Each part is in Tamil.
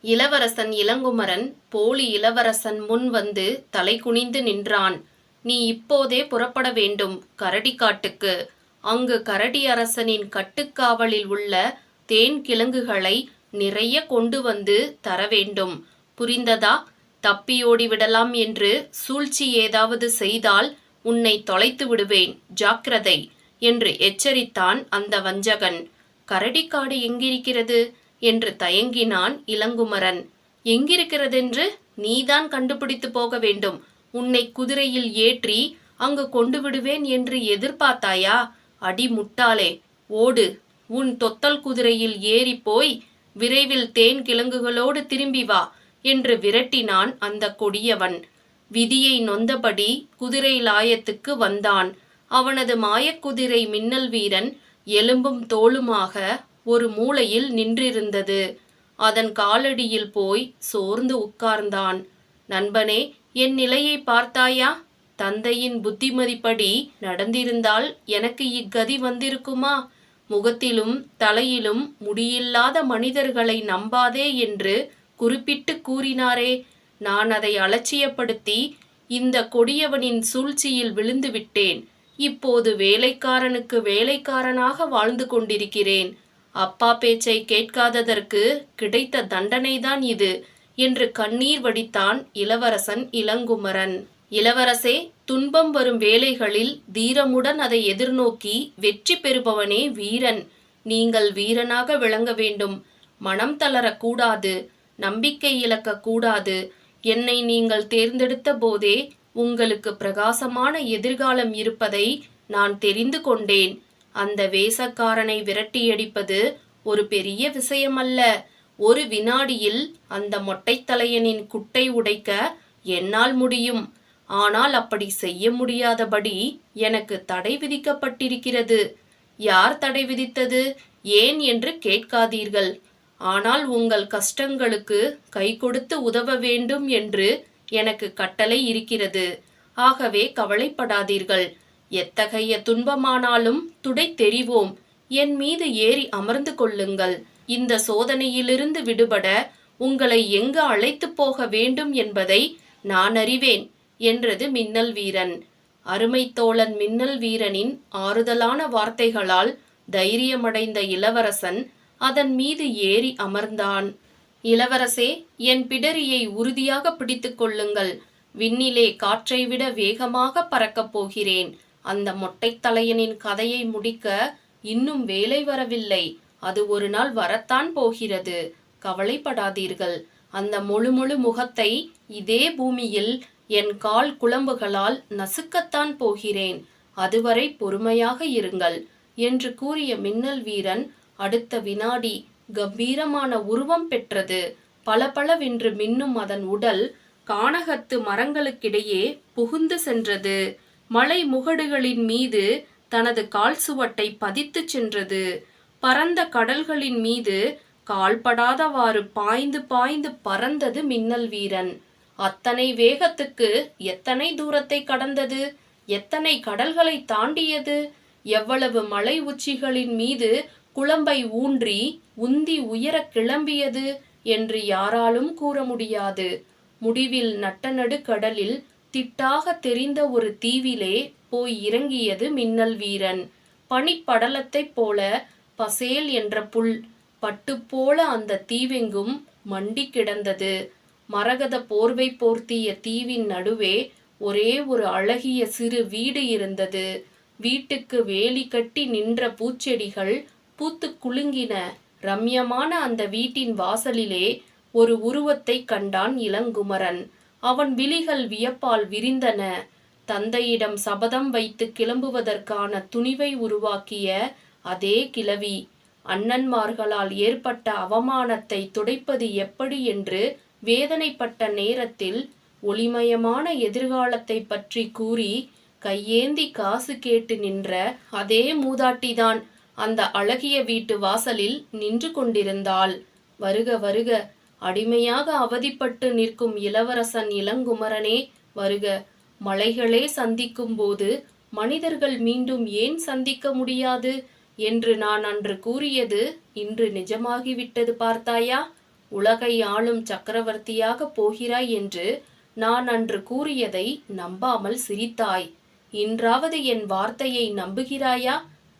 இளவரசன் இளங்குமரன் போலி இளவரசன் முன் வந்து தலை குனிந்து நின்றான். நீ இப்போதே புறப்பட வேண்டும் கரடிக்காட்டுக்கு. அங்கு கரடி அரசனின் கட்டுக்காவலில் உள்ள தேன் கிழங்குகளை நிறைய கொண்டு வந்து தர வேண்டும். புரிந்ததா? தப்பியோடி விடலாம் என்று சூழ்ச்சி ஏதாவது செய்தால் உன்னை தொலைத்து விடுவேன். ஜாக்கிரதை என்று எச்சரித்தான் அந்த வஞ்சகன். கரடிக்காடு எங்கிருக்கிறது? என்று தயங்கினான் இளங்குமரன். எங்கிருக்கிறதென்று நீதான் கண்டுபிடித்து போக வேண்டும். உன்னை குதிரையில் ஏற்றி அங்கு கொண்டு விடுவேன் என்று எதிர்பார்த்தாயா? அடி முட்டாளே ஓடு. உன் தொத்தல் குதிரையில் ஏறி போய் விரைவில் தேன் கிழங்குகளோடு திரும்பி வா என்று விரட்டினான் அந்த கொடியவன். விதியை நொந்தபடி குதிரை லாயத்துக்கு வந்தான். அவனது மாயக்குதிரை மின்னல் வீரன் எலும்பும் தோளுமாக ஒரு மூலையில் நின்றிருந்தது. அதன் காலடியில் போய் சோர்ந்து உட்கார்ந்தான். நண்பனே என் நிலையை பார்த்தாயா? தந்தையின் புத்திமதிப்படி நடந்திருந்தால் எனக்கு இக்கதி வந்திருக்குமா? முகத்திலும் தலையிலும் முடியில்லாத மனிதர்களை நம்பாதே என்று குறிப்பிட்டு கூறினாரே. நான் அதை அலட்சியப்படுத்தி இந்த கொடியவனின் சூழ்ச்சியில் விழுந்து விட்டேன் இப்போது வேலைக்காரனுக்கு வேலைக்காரனாக வாழ்ந்து கொண்டிருக்கிறேன். அப்பா பேச்சை கேட்காததற்கு கிடைத்த தண்டனைதான் இது என்று கண்ணீர் வடித்தான் இளவரசன் இளங்குமரன். இளவரசே துன்பம் வரும் வேளைகளில் தீரமுடன் அதை எதிர்நோக்கி வெற்றி பெறுபவனே வீரன். நீங்கள் வீரனாக விளங்க வேண்டும். மனம் தளரக்கூடாது நம்பிக்கை இழக்கக்கூடாது என்னை நீங்கள் தேர்ந்தெடுத்த போதே உங்களுக்கு பிரகாசமான எதிர்காலம் இருப்பதை நான் தெரிந்து கொண்டேன். அந்த வேசக்காரனை விரட்டியடிப்பது ஒரு பெரிய விஷயமல்ல. ஒரு வினாடியில் அந்த மொட்டைத்தலையனின் குட்டை உடைக்க என்னால் முடியும். ஆனால் அப்படி செய்ய முடியாதபடி எனக்கு தடை விதிக்கப்பட்டிருக்கிறது. யார் தடை விதித்தது? ஏன் என்று கேட்காதீர்கள். ஆனால் உங்கள் கஷ்டங்களுக்கு கை கொடுத்து உதவ வேண்டும் என்று எனக்கு கட்டளை இருக்கிறது. ஆகவே கவலைப்படாதீர்கள். எத்தகைய துன்பமானாலும் துடை தெரிவோம். என் மீது ஏறி அமர்ந்து கொள்ளுங்கள். இந்த சோதனையிலிருந்து விடுபட உங்களை எங்கு அழைத்துப் போக வேண்டும் என்பதை நான் அறிவேன் என்றது மின்னல் வீரன். அருமை தோழன் மின்னல் வீரனின் ஆறுதலான வார்த்தைகளால் தைரியமடைந்த இளவரசன் அதன் மீது ஏறி அமர்ந்தான். இளவரசே என் பிடரியை உறுதியாக பிடித்துக் கொள்ளுங்கள். விண்ணிலே காற்றை விட வேகமாக பறக்கப் போகிறேன். அந்த மொட்டைத்தலையனின் கதையை முடிக்க இன்னும் வேலை வரவில்லை. அது ஒரு நாள் வரத்தான் போகிறது. கவலைப்படாதீர்கள். அந்த முழு முழு முகத்தை இதே பூமியில் என் கால் குழம்புகளால் நசுக்கத்தான் போகிறேன். அதுவரை பொறுமையாக இருங்கள் என்று கூறிய மின்னல் வீரன் அடுத்த வினாடி கம்பீரமான உருவம் பெற்றது. பளபளவென்று மின்னும் அதன் உடல் கானகத்து மரங்களுக்கிடையே புகுந்து சென்றது. மலை முகடுகளின் மீது தனது கால் சுவட்டை பதித்துச் சென்றது. பரந்த கடல்களின் மீது கால்படாதவாறு பாய்ந்து பாய்ந்து பறந்தது மின்னல் வீரன். அத்தனை வேகத்துக்கு எத்தனை தூரத்தை கடந்தது? எத்தனை கடல்களை தாண்டியது? எவ்வளவு மலை உச்சிகளின் மீது குழம்பை ஊன்றி உந்தி உயரக் கிளம்பியது? என்று யாராலும் கூற முடியாது. முடிவில் நட்டநடு கடலில் திட்டாக தெரிந்த ஒரு தீவிலே போய் இறங்கியது மின்னல் வீரன். பனிப்படலத்தைப் போல பசேல் என்ற புல் பட்டு போல அந்த தீவெங்கும் மண்டி கிடந்தது. மரகத போர்வை போர்த்திய தீவின் நடுவே ஒரே ஒரு அழகிய சிறு வீடு இருந்தது. வீட்டுக்கு வேலி கட்டி நின்ற பூச்செடிகள் பூத்து குலுங்கின. ரம்யமான அந்த வீட்டின் வாசலிலே ஒரு உருவத்தை கண்டான் இளங்குமரன். அவன் விழிகள் வியப்பால் விரிந்தன. தந்தையிடம் சபதம் வைத்து கிளம்புவதற்கான துணிவை உருவாக்கிய அதே கிழவி அண்ணன்மார்களால் ஏற்பட்ட அவமானத்தை துடைப்பது எப்படி என்று வேதனைப்பட்ட நேரத்தில் ஒளிமயமான எதிர்காலத்தை பற்றி கூறி கையேந்தி காசு கேட்டு நின்ற அதே மூதாட்டிதான் அந்த அழகிய வீட்டு வாசலில் நின்று கொண்டிருந்தாள். வருக வருக அடிமையாக அவதிப்பட்டு நிற்கும் இளவரசன் இளங்குமரனே வருக. மலைகளே சந்திக்கும் போது மனிதர்கள் மீண்டும் ஏன் சந்திக்க முடியாது? என்று நான் அன்று கூறியது இன்று நிஜமாகிவிட்டது பார்த்தாயா? உலகை ஆளும் சக்கரவர்த்தியாக போகிறாய் என்று நான் அன்று கூறியதை நம்பாமல் சிரித்தாய். இன்றாவது என் வார்த்தையை நம்புகிறாயா?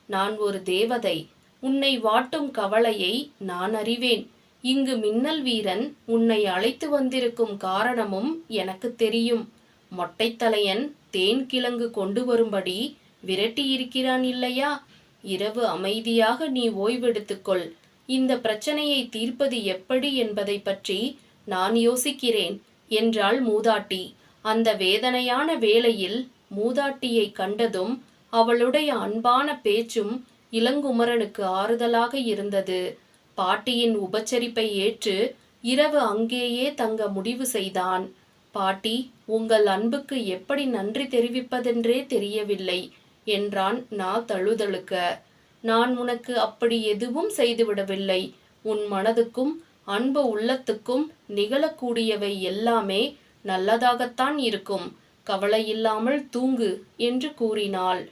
நான் ஒரு தேவதை. உன்னை வாட்டும் கவலையை நான் அறிவேன். இங்கு மின்னல் வீரன் உன்னை அழைத்து வந்திருக்கும் காரணமும் எனக்கு தெரியும். மொட்டைத்தலையன் தேன் கிழங்கு கொண்டு வரும்படி விரட்டியிருக்கிறான் இல்லையா? இரவு அமைதியாக நீ ஓய்வெடுத்துக்கொள் இந்த பிரச்சனையை தீர்ப்பது எப்படி என்பதை பற்றி நான் யோசிக்கிறேன் என்றாள் மூதாட்டி. அந்த வேதனையான வேளையில் மூதாட்டியை கண்டதும் அவளுடைய அன்பான பேச்சும் இளங்குமரனுக்கு ஆறுதலாக இருந்தது. பாட்டியின் உபச்சரிப்பை ஏற்று இரவு அங்கேயே தங்க முடிவு செய்தான். பாட்டி உங்கள் அன்புக்கு எப்படி நன்றி தெரிவிப்பதென்றே தெரியவில்லை என்றான் நா தழுதழுக்க. நான் உனக்கு அப்படி எதுவும் செய்துவிடவில்லை. உன் மனதுக்கும் அன்பு உள்ளத்துக்கும் நிகழக்கூடியவை எல்லாமே நல்லதாகத்தான் இருக்கும். கவலையில்லாமல் தூங்கு என்று கூறினாள்.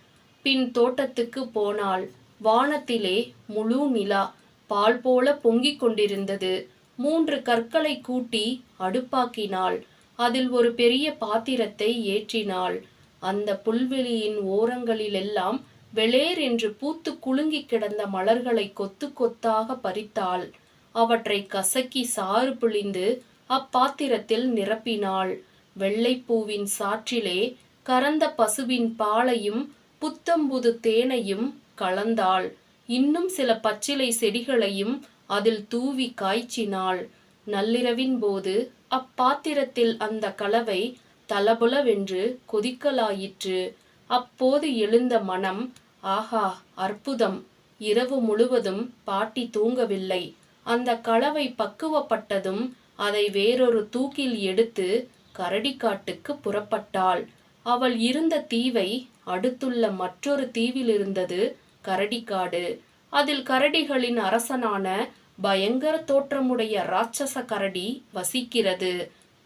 பின் தோட்டத்துக்கு போனாள். வானத்திலே முழு நிலா பால் போல பொங்கிக் கொண்டிருந்தது. மூன்று கற்களை கூட்டி அடுப்பாக்கினாள். அதில் ஒரு பெரிய பாத்திரத்தை ஏற்றினாள். அந்த புல்வெளியின் ஓரங்களிலெல்லாம் வெளேர் என்று பூத்து குலுங்கி கிடந்த மலர்களை கொத்து கொத்தாக பறித்தாள். அவற்றை கசக்கி சாறு பிழிந்து அப்பாத்திரத்தில் நிரப்பினாள். வெள்ளைப்பூவின் சாற்றிலே கறந்த பசுவின் பாலையும் புத்தம்புது தேனையும் கலந்தாள். இன்னும் சில பச்சிலை செடிகளையும் அதில் தூவி காய்ச்சினாள். நள்ளிரவின் போது அப்பாத்திரத்தில் அந்த கலவை தலபுலவென்று கொதிக்கலாயிற்று. அப்போது எழுந்த மனம் ஆஹா அற்புதம். இரவு முழுவதும் பாட்டி தூங்கவில்லை. அந்த கலவை பக்குவப்பட்டதும் அதை வேறொரு தூக்கில் எடுத்து கரடிக்காட்டுக்கு புறப்பட்டாள். அவள் இருந்த தீவை அடுத்துள்ள மற்றொரு தீவில் இருந்தது கரடிக்காடு அதில் கரடிகளின் அரசனான பயங்கர தோற்றமுடைய ராட்சச கரடி வசிக்கிறது.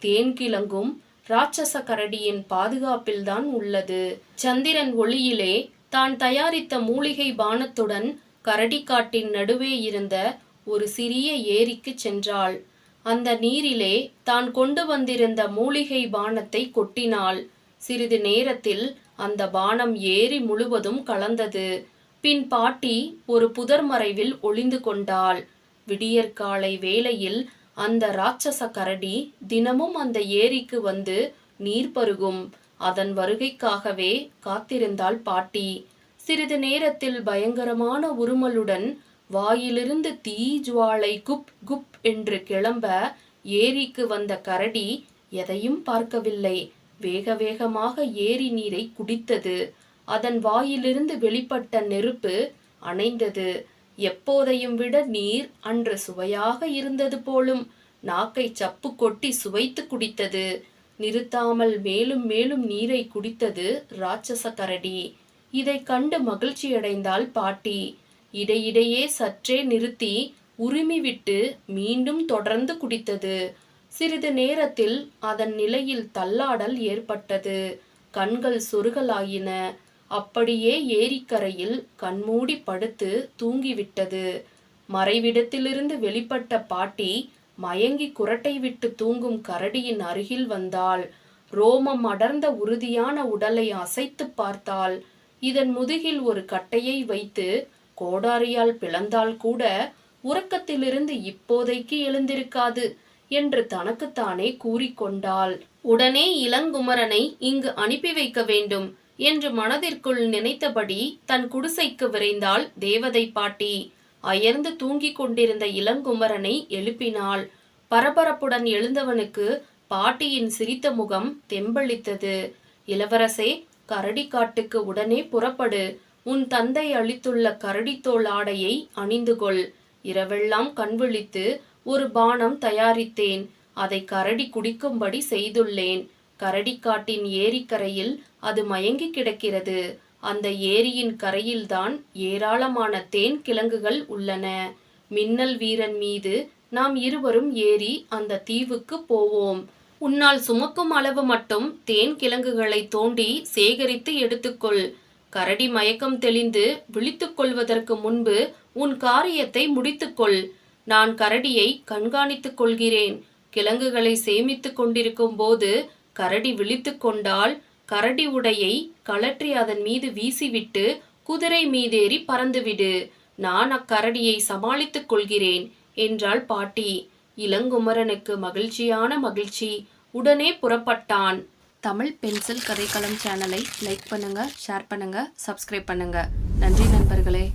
தேன்கிழங்கும் ராட்சச கரடியின் பாதுகாப்பில்தான் உள்ளது. சந்திரன் ஒளியிலே தான் தயாரித்த மூலிகை பானத்துடன் கரடிக்காட்டின் நடுவே இருந்த ஒரு சிறிய ஏரிக்கு சென்றாள். அந்த நீரிலே தான் கொண்டு வந்திருந்த மூலிகை பானத்தை கொட்டினாள். சிறிது நேரத்தில் அந்த பானம் ஏரி முழுவதும் கலந்தது. பின் பாட்டி ஒரு புதர் மறைவில் ஒளிந்து கொண்டாள். விடியற்காலை வேளையில் அந்த ராட்சச கரடி தினமும் அந்த ஏரிக்கு வந்து நீர் பருகும். அதன் வருகைக்காகவே காத்திருந்தாள் பாட்டி. சிறிது நேரத்தில் பயங்கரமான உருமலுடன் வாயிலிருந்து தீ ஜுவாலை குப் குப் என்று கிளம்ப ஏரிக்கு வந்த கரடி எதையும் பார்க்கவில்லை. வேக வேகமாக ஏரி நீரை குடித்தது. அதன் வாயிலிருந்து வெளிப்பட்ட நெருப்பு அணைந்தது. எப்போதையும் விட நீர் அன்று சுவையாக இருந்தது போலும் நாக்கை சப்பு கொட்டி சுவைத்து குடித்தது. நிறுத்தாமல் மேலும் மேலும் நீரை குடித்தது ராட்சச கரடி. இதை கண்டு மகிழ்ச்சியடைந்தாள் பாட்டி. இடையிடையே சற்றே நிறுத்தி உரிமை விட்டு மீண்டும் தொடர்ந்து குடித்தது. சிறிது நேரத்தில் அதன் நிலையில் தள்ளாடல் ஏற்பட்டது. கண்கள் சொருகலாயின. அப்படியே ஏரிக்கரையில் கண்மூடி படுத்து தூங்கிவிட்டது. மறைவிடத்திலிருந்து வெளிப்பட்ட பாட்டி மயங்கி குரட்டை விட்டு தூங்கும் கரடியின் அருகில் வந்தாள். ரோமம் அடர்ந்த உறுதியான உடலை அசைத்து பார்த்தாள். இதன் முதுகில் ஒரு கட்டையை வைத்து கோடாரியால் பிளந்தால் கூட உறக்கத்திலிருந்து இப்போதைக்கு எழுந்திருக்காது என்று தனக்குத்தானே கூறிக்கொண்டாள் உடனே இளங்குமரனை இங்கு அனுப்பி வைக்க வேண்டும். என்று மனதிற்குள் நினைத்தபடி தன் குடிசைக்கு விரைந்தாள் தேவதை பாட்டி. அயர்ந்து தூங்கிக் கொண்டிருந்த இளங்குமரனை எழுப்பினாள். பரபரப்புடன் எழுந்தவனுக்கு பாட்டியின் சிரித்த முகம் தெம்பளித்தது. இளவரசே கரடிக்காட்டுக்கு உடனே புறப்படு. உன் தந்தை அளித்துள்ள கரடித்தோல் ஆடையை அணிந்து கொள். இரவெல்லாம் கண்விழித்து ஒரு பானம் தயாரித்தேன். அதை கரடி குடிக்கும்படி செய்துள்ளேன். கரடிக்காட்டின் ஏரிக்கரையில் அது மயங்கி கிடக்கிறது. அந்த ஏரியின் கரையில்தான் ஏராளமான தேன் கிழங்குகள் உள்ளன. மின்னல் வீரன் மீது நாம் இருவரும் ஏறி அந்த தீவுக்கு போவோம். உன்னால் சுமக்கும் அளவு மட்டும் தேன் கிழங்குகளை தோண்டி சேகரித்து எடுத்துக்கொள். கரடி மயக்கம் தெளிந்து விழித்துக் கொள்வதற்கு முன்பு உன் காரியத்தை முடித்துக்கொள். நான் கரடியை கண்காணித்துக் கொள்கிறேன். கிழங்குகளை சேமித்துக் கொண்டிருக்கும் போது கரடி விழித்து கொண்டால் கரடி உடையை கழற்றி அதன் மீது வீசிவிட்டு குதிரை மீதேறி பறந்துவிடு. நான் அக்கரடியை சமாளித்துக் கொள்கிறேன் என்றாள் பாட்டி. இளங்குமரனுக்கு மகிழ்ச்சியான மகிழ்ச்சி. உடனே புறப்பட்டான். தமிழ் பென்சில் கதைக்களம் சேனலை லைக் பண்ணுங்க ஷேர் பண்ணுங்க சப்ஸ்கிரைப் பண்ணுங்க. நன்றி நண்பர்களே.